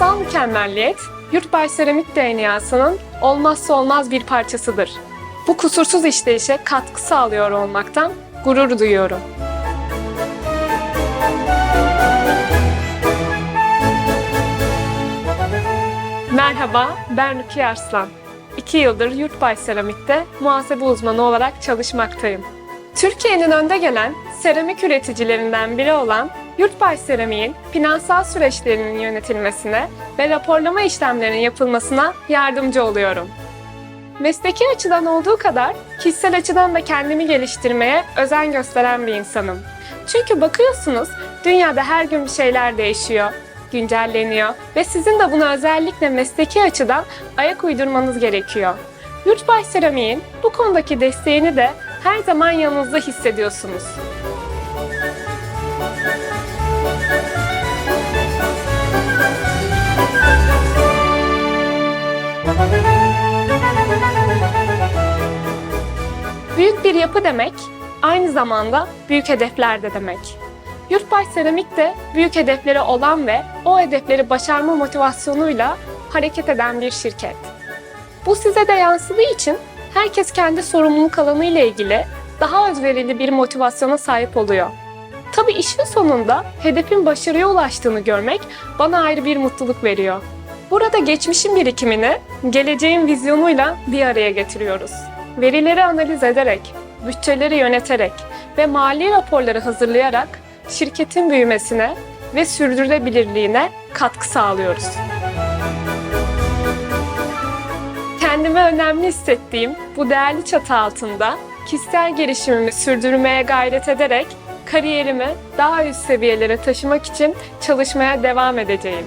Sanatsal mükemmelliyet, Yurtbaş Seramik DNA'sının olmazsa olmaz bir parçasıdır. Bu kusursuz işleyişe katkı sağlıyor olmaktan gurur duyuyorum. Merhaba, ben Rukiye Arslan. İki yıldır Yurtbaş Seramik'te muhasebe uzmanı olarak çalışmaktayım. Türkiye'nin önde gelen seramik üreticilerinden biri olan Yurtbaş Seramik'in finansal süreçlerinin yönetilmesine ve raporlama işlemlerinin yapılmasına yardımcı oluyorum. Mesleki açıdan olduğu kadar kişisel açıdan da kendimi geliştirmeye özen gösteren bir insanım. Çünkü bakıyorsunuz dünyada her gün bir şeyler değişiyor, güncelleniyor ve sizin de buna özellikle mesleki açıdan ayak uydurmanız gerekiyor. Yurtbaş Seramik'in bu konudaki desteğini de her zaman yanınızda hissediyorsunuz. Büyük bir yapı demek, aynı zamanda büyük hedefler de demek. Yurtbaş Seramik de büyük hedefleri olan ve o hedefleri başarma motivasyonuyla hareket eden bir şirket. Bu size de yansıdığı için herkes kendi sorumluluk alanı ile ilgili daha özverili bir motivasyona sahip oluyor. Tabii işin sonunda hedefin başarıya ulaştığını görmek bana ayrı bir mutluluk veriyor. Burada geçmişin birikimini geleceğin vizyonuyla bir araya getiriyoruz. Verileri analiz ederek, bütçeleri yöneterek ve mali raporları hazırlayarak şirketin büyümesine ve sürdürülebilirliğine katkı sağlıyoruz. Kendimi önemli hissettiğim bu değerli çatı altında kişisel gelişimimi sürdürmeye gayret ederek kariyerimi daha üst seviyelere taşımak için çalışmaya devam edeceğim.